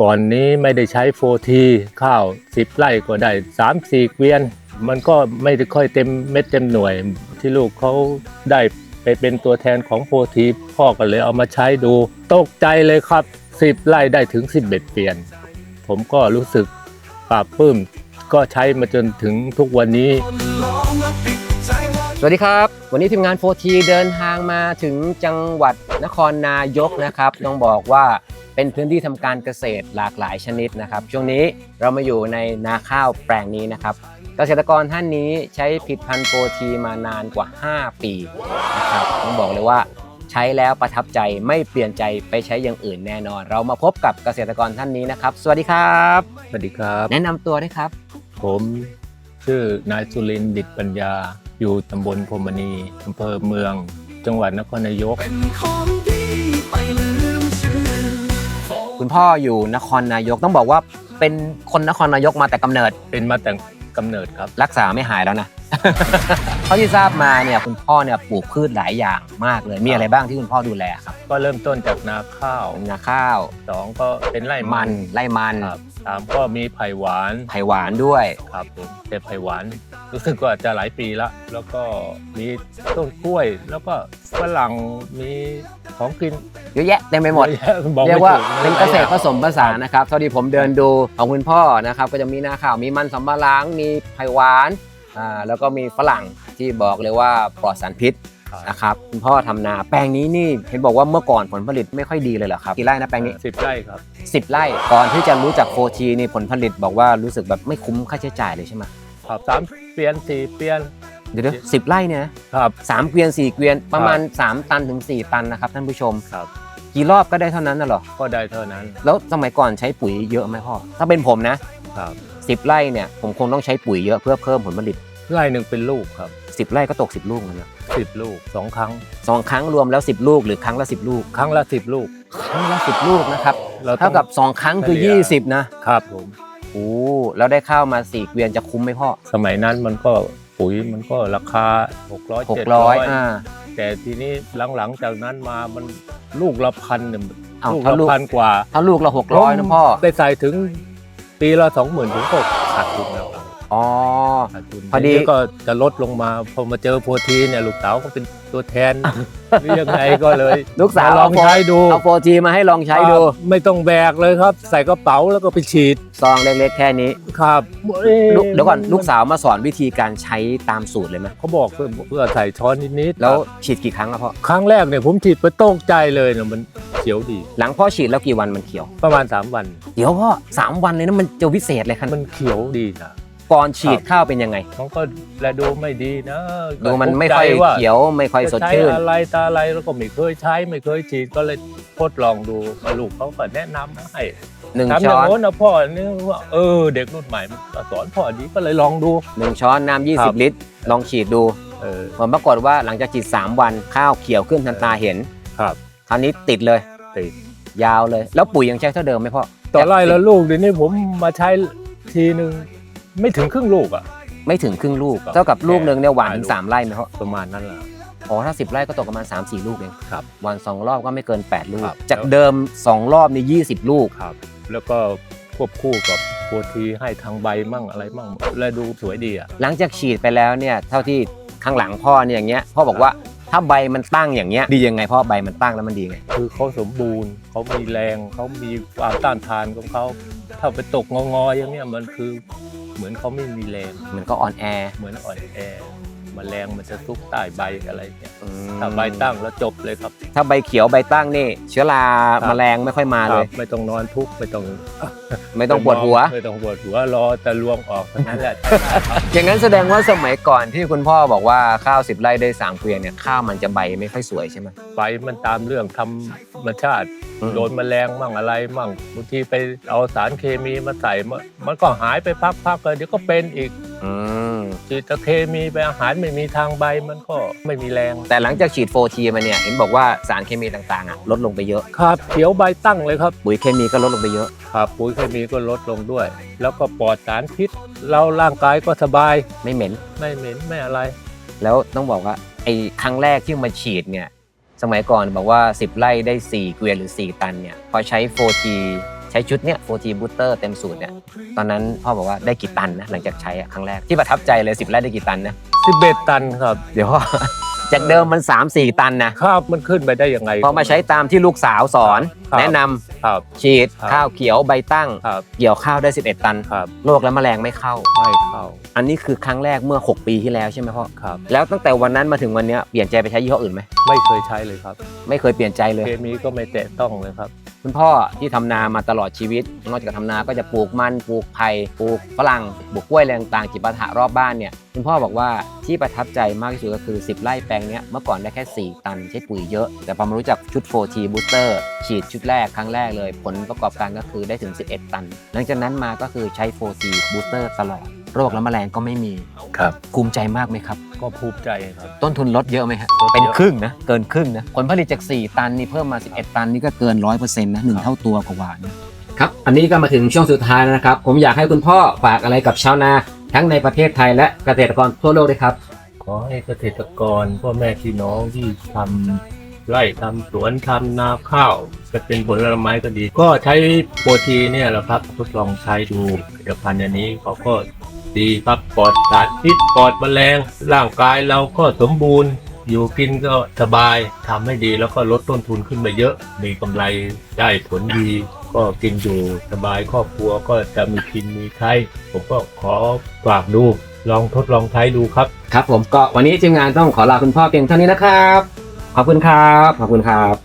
ก่อนนี้ไม่ได้ใช้โฟทีข้าว10ไร่ก็ได้3 4เกวียน มันก็ไม่ได้ค่อยเต็มเม็ดเต็มหน่วย ที่ลูกเขาได้ไปเป็นตัวแทนของโฟทีพ่อก็เลยเอามาใช้ดู ตกใจเลยครับ10ไร่ได้ถึง11เกวียน ผมก็รู้สึกปลาบปลื้มก็ใช้มาจนถึงทุกวันนี้ สวัสดีครับ วันนี้ทีมงาน 4T เดินทางมาถึงจังหวัดนครนายกนะครับ ต้องบอกว่า เป็นพื้นที่ทำการเกษตรหลากหลายชนิดนะครับ ช่วงนี้เรามาอยู่ในนาข้าวแปลงนี้นะครับ เกษตรกรท่านนี้ใช้ผลิดพันธุ์ 4T มานานกว่า 5 ปีนะครับต้องบอกเลยว่าใช้แล้วประทับใจไม่เปลี่ยนใจไปใช้อย่างอื่นแน่นอน เรามาพบกับเกษตรกรท่านนี้นะครับ สวัสดีครับ สวัสดีครับ แนะนำตัวด้วยครับ ผมชื่อนายสุรินทร์ดิตปัญญา อยู่ตำบลพรหมณีอำเภอเมือง จังหวัดนครนายก คุณพ่ออยู่นครนายกต้องบอกว่าเป็นคนนครนายกมาแต่กำเนิด เป็นมาแต่กำเนิดครับ รักษาไม่หายแล้วนะ เท่าที่ทราบมาเนี่ยคุณพ่อเนี่ยปลูกพืชหลายอย่างมากเลยมีอะไรบ้างที่คุณพ่อดูแลครับก็เริ่มต้นจากนาข้าวนาข้าวสองก็เป็นไร่มัมันนไร่มันครับสามก็มีไผ่หวานไผ่หวานด้วยครับผมแต่ไผ่หวาน รู้สึกว่าจะหลายปีละแล้วก็มีต้นกล้วย แล้วก็ฝรั่งมีของกินเยอะแยะเต็มไปหมด เยอะแยะบอกเรียไม่กว่าถูเป็นเกษตรผหลายสมผสานนะครับเท่าที่ผมเดินดูของคุณพ่อนะครับก็จะมีนาข้าวมีมันสำปะหลังมีไผ่หวาน อ่าแล้วก็มีฝรั่งที่บอกเลยว่าปลอดสารพิษอย่างนะครับคุณพ่อทำนาแปลงนี้นี่เห็นบอกว่าเมื่อก่อนผลผลิตไม่ค่อยดีเลยเหรอครับกี่ไร่นะแปลงนี้ สิบไร่ครับ 10 ไร่ก่อนที่จะรู้จักโฟทีนี่ผลผลิตบอกว่ารู้สึกแบบไม่คุ้มค่าใช้จ่ายเลยใช่ไหมครับสามเปลี่ยนสี่เปลี่ยนเดี๋ยวสิบไร่เนี่ยนะครับ สามเกวียนสี่เกวียนประมาณ 3 ตันถึง 4 ตันนะครับท่านผู้ชม ครับ กี่รอบก็ได้เท่านั้นน่ะเหรอ ก็ได้เท่านั้นแล้วสมัยก่อนใช้ปุ๋ยเยอะไหมพ่อ ถ้าเป็นผมนะ ครับ สิบไร่เนี่ยผมคงต้องใช้ปุ๋ยเยอะเพื่อเพิ่มผลผลิต ไร่หนึ่งเป็นลูกครับ10 ไร่ก็ตก 10 ลูกเลยนะสิบลูกสองครั้งสองครั้งรวมแล้ว 10 ลูกหรือครั้งละ 10 ลูก ครั้งละสิบลูก ครั้งละ 10 ลูกนะครับเราต้อง เท่ากับ 2 ครั้งคือ เฉลี่ย 20 นะครับผม โอ้แล้วได้ข้าวมา4เกวียนจะคุ้มไหมพ่อสมัยนั้นมันก็ปุ๋ยมันก็ราคา 600 700 600 อ่าแต่ทีนี้หลังๆจากนั้นมามันลูกละพันเนี่ยอ้าวลูกถ้าละลูกพันกว่าถ้าลูกละ600นะพ่อ ได้ใส่ถึง ปีละสองหมื่นถึงก็ขาดทุน อ๋อ ขาดทุนพอดีทีนี้ก็จะลดลงมาพอมาเจอโพธีเนี่ยลูกสาวก็เป็นตัวแทนหรือยังไงก็เลยลูกสาวมลองใช้ดูเอาโฟทีมาให้ลองใช้ดูครับไม่ต้องแบกเลยครับ ใส่กระเป๋าแล้วก็ไปฉีดซองเล็กๆแค่นี้ครับลูกเดี๋ยวก่อนลูกสาวมาสอนวิธีการใช้ตามสูตรเลยไหมเขาบอกเพื่อเพื่อใส่ช้อนนิดๆแล้วฉีดกี่ครั้งครับพ่อครั้งแรกเนี่ยผมฉีดไปโต้งใจเลยเนี่ยมันเขียวดี หลังพ่อฉีดแล้วกี่วันมันเขียว ประมาณ 3 วัน เดี๋ยวพ่อสามวันเลยนะมันจะวิเศษเลยครับมันเขียวดีนะ ก่อนฉีดข้าวเป็นยังไง มันก็แลดูไม่ดีนะดูมันไม่ค่อยตกใจว่าเขียวไม่ค่อยสดจะใช้ชื่นอะไรตาอะไรแล้วก็ไม่เคยใช้ไม่เคยฉีดก็เลยทดลองดูลูกเขาก็แนะนำให้หนึ่งทำอช้ย่างอนโน้นนะพ่อนี่ว่าเออเด็กรุ่นใหม่มันก็สอนพ่อดีก็เลยลองดูหนึ่งช้อนน้ำยี่ครัสิบบลิตร ลองฉีดดูเออผลปรากฏว่าหลังจากฉีดสามวันข้าวเขียวขึ้นทันตาเห็นครับคราวนี้ติดเลยติดยาวเลย แล้วปุ๋ยยังใช้เท่าเดิมไหมพ่อต่อไร่แล้วลูกเดี๋ยวนี้ผมมาใช้ทีหนึ่ง ไม่ถึงครึ่งลูกอะ ไม่ถึงครึ่งลูกครับเท่ากับลูกหนึ่งเนี่ยหวานถึงลูกสามไร่ไหมพ่อประมาณนั้นแหละอ๋อถ้าสิบไร่ก็ตกประมาณ 3 4 ลูกเองครับวันสองรอบก็ไม่เกิน 8 ลูก ครับ จากเดิม 2 รอบนี่ 20 ลูก ครับ แล้วก็ควบคู่กับโปรทีให้ทางใบมั่งอะไรมั่งและดูสวยดีอะ หลังจากฉีดไปแล้วเนี่ยเท่าที่ข้างหลังพ่อเนี่ยอย่างเงี้ยพ่อบอกว่าถ้าใบมันตั้งอย่างเงี้ยดียังไงพ่อใบมันตั้งแล้วมันดีไง คือเขาสมบูรณ์เขามีแรงเขามีความต้านทานของเขาถ้าไปตกงองๆอย่างเนี้ยมันคือ เหมือนเขาไม่มีแรงมันก็อ่อนแอเหมือนอ่อนแอมแมลงมันจะซุกใต้ใบอะไรเนี่ยอืมถ้าใบตั้งแล้วจบเลยครับ ถ้าใบเขียวใบตั้งนี่ เชื้อราครับ แมลงไม่ค่อยมาเลยครับไม่ต้องนอนทุกข์ไม่ต้อง ไม่ต้องปวดหัว ไม่ต้องปวดหัวรอแต่รวงออกเท่านั้นแหละ อย่างนั้นแสดงว่าสมัยก่อนที่คุณพ่อบอกว่าข้าวสิบไร่ได้สามเกวียนเนี่ยข้าวมันจะใบไม่ค่อยสวยใช่ไหมไฟมันตามเรื่องธรรมชาติ อืม โดนแมลงมั่งอะไรมั่งบางทีไปเอาสารเคมีมาใส่มันมันก็หายไปพักๆเลยเดี๋ยวก็เป็นอีกอืมฉีดแต่เคมีไปอาหารไม่มีทางใบมันก็ไม่มีแรง แต่หลังจากฉีดโฟทีมาเนี่ยเห็นบอกว่าสารเคมีต่างๆอะลดลงไปเยอะ ครับเขียวใบตั้งเลยครับปุ๋ยเคมีก็ลดลงไปเยอะ ครับปุ๋ยเคมีก็ลดลงด้วย แล้วก็ปลอดสารพิษเราร่างกายก็สบายไม่เหม็น ไม่เหม็นไม่อะไร แล้วต้องบอกว่าไอ้ครั้งแรกที่มาฉีดเนี่ยสมัยก่อนบอกว่า 10 ไร่ได้ 4 เกวียนหรือ 4 ตันเนี่ยพอใช้ 4G ช้ชุดเนี้ยโฟทีบูสเตอร์เต็มสูตรเนี่ยตอนนั้นพ่อบอกว่าได้กี่ตันนะหลังจากใช้อะครั้งแรกที่ประทับใจเลย 10 ไร่ได้กี่ตันนะ11ตันครับเดี๋ยวพ่อจากเดิมมัน 3-4 ตันนะครับมันขึ้นไปได้ยังไงพอมาใช้ตามที่ลูกสาวสอน ครับ แนะนำ ครับฉีดครับข้าวเขียวใบตั้ง ครับเกี่ยวข้าวได้ 11 ตันครับ โรคและแมลงไม่เข้า ไม่เข้าอันนี้คือครั้งแรกเมื่อ 6 ปีที่แล้วใช่ไหมพ่อครับ แล้วตั้งแต่วันนั้นมาถึงวันเนี้ยเปลี่ยนใจไปใช้ยี่ห้ออื่นไหมไม่เคยใช้เลยครับ ไม่เคยเปลี่ยนใจเลย เคมีก็ไม่แตะต้องเลยครับ คุณพ่อที่ทำนามาตลอดชีวิต นอกจากทำนาก็จะปลูกมันปลูกไผ่ปลูกฝรั่งปลูกกล้วยอะไรต่างๆจิปาถะรอบบ้านเนี่ยคุณพ่อบอกว่าที่ประทับใจมากที่สุดก็คือ 10 ไร่แปลงเนี้ยเมื่อก่อนได้แค่ 4 ตันใช้ปุ๋ยเยอะ แต่พอมารู้จักชุด 4T Booster ฉีดชุดแรกครั้งแรกเลย ผลประกอบการก็คือได้ถึง 11 ตัน หลังจากนั้นมาก็คือใช้ 4T Booster ตลอด โรคและแมลงก็ไม่มีครับ ภูมิใจมากไหมครับ ก็ภูมิใจครับ ต้นทุนลดเยอะไหมฮะลดเยอะเป็นครึ่งนะเกินครึ่งนะผลผลิตจาก 4 ตันนี่เพิ่มมา 11 ตันนี่ก็เกิน 100%นะหนึ่งเท่าตัวกว่านะครับ อันนี้ก็มาถึงช่วงสุดท้ายแล้วนะครับ ผมอยากให้คุณพ่อฝากอะไรกับชาวนา ทั้งในประเทศไทยและเกษตรกรทั่วโลกด้วยครับ ขอให้เกษตรกรพ่อแม่พี่น้องที่ทำไร่ทำสวนทำนาข้าว จะเป็นผลไม้ก็ดี ก็ใช้โปรตีเนี่ยแหละครับทดลองใช้ดูผลิตภัณฑ์อันนี้เขาก็ ดีครับปลอดสารพิษปลอดแมลง ร่างกายเราก็สมบูรณ์ อยู่กินก็สบายทำให้ดีแล้วก็ลดต้นทุนขึ้นมาเยอะ มีกำไรได้ผลดี ก็กินอยู่สบายครอบครัวก็จะมีกินมีใช้ผมก็ขอฝากดูลองทดลองใช้ดูครับ ครับผมก็วันนี้ทีมงานต้องขอลาคุณพ่อเพียงเท่านี้นะครับ ขอบคุณครับ ขอบคุณครับ